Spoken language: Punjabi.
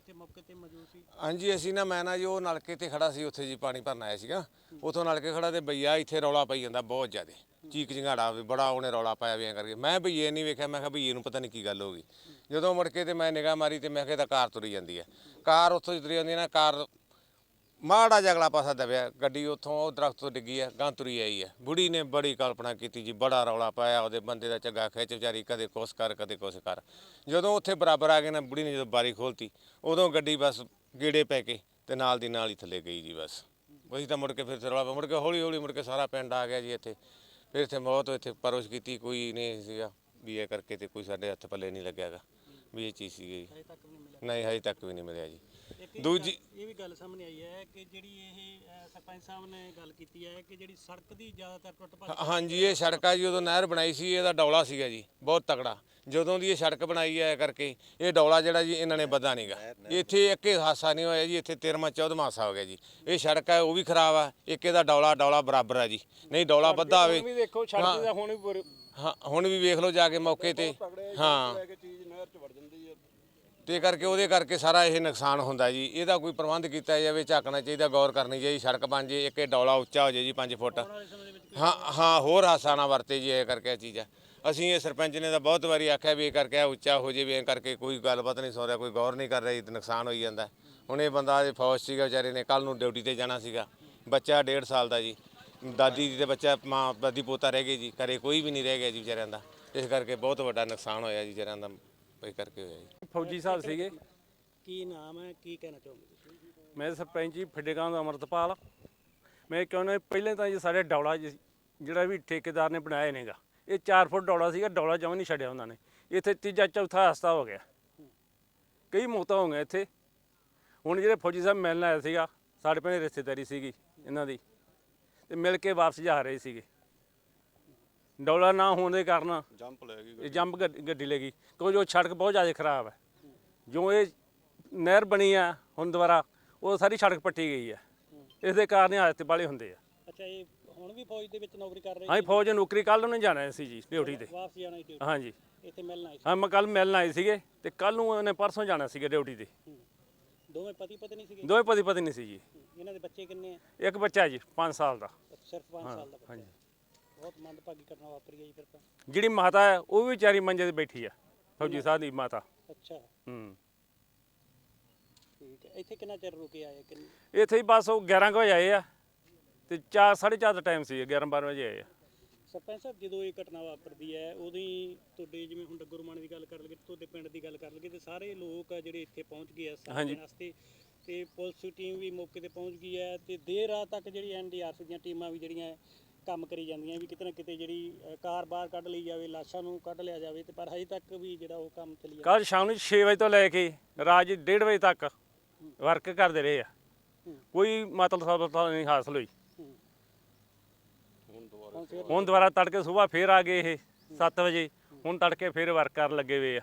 ਇੱਥੇ ਮੌਕੇ ਤੇ ਮੌਜੂਦ ਸੀ? ਹਾਂਜੀ, ਅਸੀਂ ਨਾ, ਮੈਂ ਨਾ ਜੀ, ਉਹ ਨਲਕੇ ਤੇ ਖੜਾ ਸੀ, ਉੱਥੇ ਜੀ ਪਾਣੀ ਭਰਨ ਆਇਆ ਸੀਗਾ। ਉਥੋਂ ਨਲਕੇ ਖੜਾ ਤੇ ਬਈਆ ਇੱਥੇ ਰੌਲਾ ਪਾਈ ਜਾਂਦਾ ਬਹੁਤ ਜ਼ਿਆਦਾ। ਚੀਕ ਚਿੰਗਾੜਾ ਵੀ ਬੜਾ ਉਹਨੇ ਰੌਲਾ ਪਾਇਆ ਵੀ ਐਂ ਕਰਕੇ। ਮੈਂ ਬਈਏ ਨਹੀਂ ਵੇਖਿਆ, ਮੈਂ ਕਿਹਾ ਬਈਏ ਨੂੰ ਪਤਾ ਨਹੀਂ ਕੀ ਗੱਲ ਹੋ ਗਈ। ਜਦੋਂ ਮੁੜ ਕੇ ਤੇ ਮੈਂ ਨਿਗਾਹ ਮਾਰੀ ਤੇ ਮੈਂ ਕਿਹਾ ਇਹ ਤਾਂ ਕਾਰ ਤੁਰੀ ਜਾਂਦੀ ਹੈ। ਕਾਰ ਉੱਥੋਂ ਹੀ ਤੁਰੀ ਜਾਂਦੀ ਹੈ ਨਾ, ਕਾਰ ਮਾੜਾ ਜਿਹਾ ਅਗਲਾ ਪਾਸਾ ਦਬਿਆ ਗੱਡੀ ਉੱਥੋਂ ਉਹ ਦਰਖਤ ਤੋਂ ਡਿੱਗੀ ਹੈ ਗਾਂ ਤੁਰੀ ਆਈ ਹੈ ਬੁੜੀ ਨੇ ਬੜੀ ਕਲਪਨਾ ਕੀਤੀ ਜੀ ਬੜਾ ਰੌਲਾ ਪਾਇਆ ਉਹਦੇ ਬੰਦੇ ਦਾ ਝੱਗਾ ਖਿੱਚ ਵਿਚਾਰੀ ਕਦੇ ਕੁਛ ਕਰ ਕਦੇ ਕੁਛ ਕਰ। ਜਦੋਂ ਉੱਥੇ ਬਰਾਬਰ ਆ ਗਏ ਨਾ ਬੁੜੀ ਨੇ ਜਦੋਂ ਬਾਰੀ ਖੋਲਤੀ ਉਦੋਂ ਗੱਡੀ ਬਸ ਗੇੜੇ ਪੈ ਕੇ ਤੇ ਨਾਲ ਦੀ ਨਾਲ ਹੀ ਥੱਲੇ ਗਈ ਜੀ ਬਸ। ਅਸੀਂ ਤਾਂ ਮੁੜ ਕੇ ਫਿਰ ਰੌਲਾ ਪਾ- ਮੁੜ ਕੇ ਹੌਲੀ ਹੌਲੀ ਮੁੜ ਕੇ ਸਾਰਾ ਪਿੰਡ ਆ ਗਿਆ ਜੀ ਇੱਥੇ। ਫਿਰ ਇੱਥੇ ਬਹੁਤ ਇੱਥੇ ਪਰਵਿਸ਼ ਕੀਤੀ ਕੋਈ ਨਹੀਂ ਸੀਗਾ ਵੀ ਇਹ ਕਰਕੇ ਤੇ ਕੋਈ ਸਾਡੇ ਹੱਥ ਪੱਲੇ ਨਹੀਂ ਲੱਗਿਆਗਾ ਵੀ ਇਹ ਚੀਜ਼ ਸੀਗੀ। ਨਹੀਂ ਹਜੇ ਤੱਕ ਵੀ ਨਹੀਂ ਮਿਲਿਆ ਜੀ। ਦੂਜੀ- ਇਹ ਵੀ ਗੱਲ ਸਾਹਮਣੇ ਆਈ ਹੈ ਕਿ ਜਿਹੜੀ ਇਹ ਸਰਪੰਚ ਸਾਹਿਬ ਨੇ ਗੱਲ ਕੀਤੀ ਹੈ ਕਿ ਜਿਹੜੀ ਸੜਕ ਦੀ ਜ਼ਿਆਦਾਤਰ ਟੁੱਟ ਭੱਜ ਹਾਂਜੀ ਇਹ ਸੜਕ ਆ ਜੀ ਉਦੋਂ ਨਹਿਰ ਬਣਾਈ ਸੀ ਇਹਦਾ ਡੌਲਾ ਸੀਗਾ ਜੀ ਬਹੁਤ ਤਕੜਾ। ਜਦੋਂ ਦੀ ਇਹ ਸੜਕ ਬਣਾਈ ਹੈ ਕਰਕੇ ਇਹ ਡੌਲਾ ਜਿਹੜਾ ਜੀ ਇਹਨਾਂ ਨੇ ਵਧਾ ਨਹੀਂਗਾ ਇੱਥੇ ਇੱਕ ਹੀ ਹਾਸਾ ਨਹੀਂ ਹੋਇਆ ਜੀ ਇੱਥੇ 13ਵਾਂ 14ਵਾਂ ਹਾਸਾ ਹੋ ਗਿਆ ਜੀ। ਇਹ ਸੜਕ ਹੈ ਉਹ ਵੀ ਖਰਾਬ ਆ ਇੱਕ ਇਹਦਾ ਡੌਲਾ ਡੌਲਾ ਬਰਾਬਰ ਆ ਜੀ। ਨਹੀਂ ਡੌਲਾ ਵੱਧਾ ਹੋਵੇ। ਵੀ ਦੇਖੋ ਛੱਡਦੀ ਦਾ ਹੁਣ ਵੀ ਬੁਰ- ਹਾਂ ਹੁਣ ਵੀ ਵੇਖ ਲਓ ਜਾ ਕੇ ਮੌਕੇ ਤੇ। ਹਾਂ। ਲੈ ਕੇ ਚੀਜ਼ ਨਹਿਰ ਚ ਵੜ ਜਾਂਦੀ ਹੈ ਤੇ ਕਰਕੇ ਉਹਦੇ ਕਰਕੇ ਸਾਰਾ ਇਹ ਨੁਕਸਾਨ ਹੁੰਦਾ ਜੀ। ਇਹਦਾ ਕੋਈ ਪ੍ਰਬੰਧ ਕੀਤਾ ਜਾਵੇ ਝਾਕਣਾ ਚਾਹੀਦਾ, ਗੌਰ ਕਰਨੀ ਚਾਹੀਦੀ, ਸੜਕ ਬਣ ਜੇ, ਇੱਕ ਇਹ ਡੌਲਾ ਉੱਚਾ ਹੋ ਜੇ ਜੀ 5 ਫੁੱਟ। ਹਾਂ ਹਾਂ, ਹੋਰ ਹਾਸਾ ਨਾ ਵਰਤੇ ਜੀ ਇਹ ਕਰਕੇ ਇਹ ਚੀਜ਼ਾਂ ਅਸੀਂ ਇਹ ਸਰਪੰਚ ਨੇ ਤਾਂ ਬਹੁਤ ਵਾਰੀ ਆਖਿਆ ਵੀ ਇਹ ਕਰਕੇ ਇਹ ਉੱਚਾ ਹੋ ਜੇ, ਵੀ ਇਹ ਕਰਕੇ ਕੋਈ ਗੱਲਬਾਤ ਨਹੀਂ ਸੋ ਰਿਹਾ, ਕੋਈ ਗੌਰ ਨਹੀਂ ਕਰ ਰਹੀ ਤੇ ਨੁਕਸਾਨ ਹੋਈ ਜਾਂਦਾ। ਹੁਣ ਇਹ ਬੰਦਾ ਇਹ ਫੌਜ ਸੀਗਾ ਵਿਚਾਰੇ ਨੇ ਕੱਲ ਨੂੰ ਡਿਊਟੀ ਤੇ ਜਾਣਾ ਸੀਗਾ। ਬੱਚਾ 1.5 ਸਾਲ ਦਾ ਜੀ। ਦਾਦੀ ਦੀ ਤੇ ਬੱਚਾ, ਮਾਂ, ਦਾਦੀ ਪੋਤਾ ਰਹਿ ਗਏ ਜੀ, ਘਰੇ ਕੋਈ ਵੀ ਨਹੀਂ ਰਹਿ ਗਿਆ ਜੀ ਵਿਚਾਰਿਆਂ ਦਾ। ਇਸ ਕਰਕੇ ਬਹੁਤ ਵੱਡਾ ਨੁਕਸਾਨ ਹੋਇਆ ਜੀ ਵਿਚਾਰਿਆਂ ਦਾ, ਇਹ ਕਰਕੇ ਹੋਇਆ ਜੀ। ਫੌਜੀ ਸਾਹਿਬ ਸੀਗੇ। ਕੀ ਨਾਮ ਹੈ? ਕੀ ਕਹਿਣਾ ਚਾਹੋਗੇ ਤੁਸੀਂ? ਮੈਂ ਸਰਪੰਚ ਜੀ ਫੱਡੇਗਾਂ ਦਾ ਅਮਰਤਪਾਲ। ਮੈਂ ਕਹਿੰਦਾ ਪਹਿਲੇ ਤਾਂ ਜੀ ਸਾਡੇ ਡੌਲਾ ਜੀ- ਜਿਹੜਾ ਵੀ ਠੇਕੇਦਾਰ ਨੇ ਬਣਾਇਆ ਨੇਗਾ ਇਹ 4 ਫੁੱਟ ਡੌਲਾ ਸੀਗਾ ਡੌਲਾ ਜਮਾਂ ਨਹੀਂ ਛੱਡਿਆ ਉਹਨਾਂ ਨੇ। ਇੱਥੇ ਤੀਜਾ ਚੌਥਾ ਹਸਤਾ ਹੋ ਗਿਆ। ਕਈ ਮੌਤਾਂ ਹੋ ਗਈਆਂ ਇੱਥੇ। ਹੁਣ ਜਿਹੜੇ ਫੌਜੀ ਸਾਹਿਬ ਮਿਲਣ ਆਇਆ ਸੀਗਾ ਸਾਡੇ ਪਿੰਡ ਰਿਸ਼ਤੇਦਾਰੀ ਸੀਗੀ ਇਹਨਾਂ ਦੀ ਤੇ ਮਿਲ ਕੇ ਵਾਪਸ ਜਾ ਰਹੇ ਸੀਗੇ। ਡੌਲਾ ਨਾ ਹੋਣ ਦੇ ਕਾਰਨ ਜੰਪ ਲੈ ਗਈ ਇਹ ਜੰਪ ਗੱਡ- ਗੱਡੀ ਲੈ ਗਈ। ਕਿਉਂਕਿ ਉਹ ਸੜਕ ਬਹੁਤ ਜ਼ਿਆਦਾ ਖਰਾਬ ਹੈ। ਜੋ ਇਹ ਨਹਿਰ ਬਣੀ ਆ ਹੁਣ ਦੁਬਾਰਾ ਉਹ ਸਾਰੀ ਸੜਕ ਪੱਟੀ ਗਈ ਹੈ ਇਸ ਦੇ ਕਾਰਨ ਹਾਦਸੇ ਵਾਲੇ ਹੁੰਦੇ ਆ। ਅੱਛਾ ਇਹ ਹੁਣ ਵੀ ਫੌਜ ਦੇ ਵਿੱਚ ਨੌਕਰੀ ਕਰ ਰਹੇ ਹਾਂ ਫੌਜ ਨੌਕਰੀ ਕੱਲ ਨੂੰ ਜਾਣਾ ਸੀ ਜੀ ਡਿਊਟੀ ਤੇ। ਵਾਪਸ ਜਾਣਾ ਸੀ duty, ਹਾਂਜੀ। ਇੱਥੇ ਮਿਲਣ ਆਏ ਸੀ? ਹਾਂ ਮੈਂ ਕੱਲ ਮਿਲਣ ਆਏ ਸੀਗੇ ਤੇ ਕੱਲ ਨੂੰ ਉਹਨੇ ਪਰਸੋਂ ਜਾਣਾ ਸੀਗਾ ਡਿਊਟੀ ਤੇ। ਦੋਵੇਂ ਪਤੀ ਪਤਨੀ ਸੀਗੇ? ਦੋਵੇਂ ਪਤੀ ਪਤਨੀ ਸੀ ਜੀ। ਇਹਨਾਂ ਦੇ ਬੱਚੇ ਕਿੰਨੇ ਆ? ਇੱਕ ਬੱਚਾ ਜੀ 5 ਸਾਲ ਦਾ। ਸਿਰਫ 5 ਸਾਲ ਦਾ ਬੱਚਾ। ਹਾਂਜੀ। ਬਹੁਤ ਮੰਦਭਾਗੀ ਘਟਨਾ ਵਾਪਰੀ ਹੈ ਜੀ ਫਿਰ ਤਾਂ। ਜਿਹੜੀ ਮਾਤਾ ਹੈ ਉਹ ਵੀ ਵਿਚਾਰੀ ਮੰਜੇ ਤੇ ਬੈਠੀ ਆ। ਫੌਜੀ ਸਾਹਿਬ ਦੀ ਮਾਤਾ। ਅੱਛਾ। ਹੂੰ। ਠੀਕ ਹੈ। ਇੱਥੇ ਕਿੰਨਾ ਚਿਰ ਰੁਕੇ ਆਏ? ਕਿੰਨੇ ਇੱਥੇ ਹੀ ਬਸ ਉਹ 11 ਕੁ ਵਜੇ ਆਏ ਆ ਤੇ 4 4:30 ਦਾ ਟਾਈਮ ਸੀ 11 12 ਵਜੇ ਆਏ ਆ। ਸਰਪੰਚ ਸਾਹਿਬ ਜਦੋਂ ਇਹ ਘਟਨਾ ਵਾਪਰਦੀ ਹੈ ਉਦੋਂ ਹੀ ਤੁਹਾਡੇ ਜਿਵੇਂ ਹੁਣ ਡੱਗਰ ਰਮਾਣੇ ਦੀ ਗੱਲ ਕਰ ਲਈਏ ਤੁਹਾਡੇ ਪਿੰਡ ਦੀ ਗੱਲ ਕਰ ਲਈਏ ਤੇ ਸਾਰੇ ਲੋਕ ਆ ਜਿਹੜੇ ਇੱਥੇ ਪਹੁੰਚ ਗਏ ਆ ਹਾਂਜੀ। ਵਾਸਤੇ ਤੇ ਪੁਲਿਸ ਦੀ ਟੀਮ ਵੀ ਮੌਕੇ ਤੇ ਪਹੁੰਚ ਗਈ ਹੈ ਤੇ ਦੇਰ ਰਾਤ ਤੱਕ ਜਿਹੜੀ ਐਨਡੀਆਰਐਫ ਦੀਆਂ ਟੀਮਾਂ ਵੀ ਜਿਹੜੀਆਂ ਕੰਮ ਕਰੀ ਜਾਂਦੀਆਂ ਵੀ ਕਿਤੇ ਨਾ ਕਿਤੇ ਜਿਹੜੀ ਅ, ਕਾਰ ਬਾਹਰ ਕੱਢ ਲਈ ਜਾਵੇ ਲਾਸ਼ਾਂ ਨੂੰ ਕੱਢ ਲਿਆ ਜਾਵੇ ਤੇ ਪਰ ਹਜੇ ਤੱਕ ਵੀ ਜਿਹੜਾ ਉਹ ਕੰਮ ਚੱਲੀ ਜਾਂਦਾ। ਕੱਲ ਸ਼ਾਮ ਨੂੰ 6 ਵਜੇ ਤੋਂ ਲੈ ਕੇ ਰਾਤ 1:30 ਵਜੇ ਤੱਕ ਵਰਕ ਕਰਦੇ ਰਹੇ ਆ। ਕੋਈ ਮਤਲਬ ਸਫਲਤਾ ਨਹੀਂ ਹਾਸਲ ਹੋਈ। ਹੁਣ ਦੁਬਾਰਾ ਹੁਣ ਫਿਰ ਹੁਣ ਦੁਬਾਰਾ ਤੜਕੇ ਸਵੇਰ ਫੇਰ ਆ ਗਏ ਇਹ 7 ਵਜੇ। ਹੁਣ ਤੜਕੇ ਫੇਰ ਵਰਕ ਕਰਨ ਲੱਗੇ ਹੋਏ ਆ।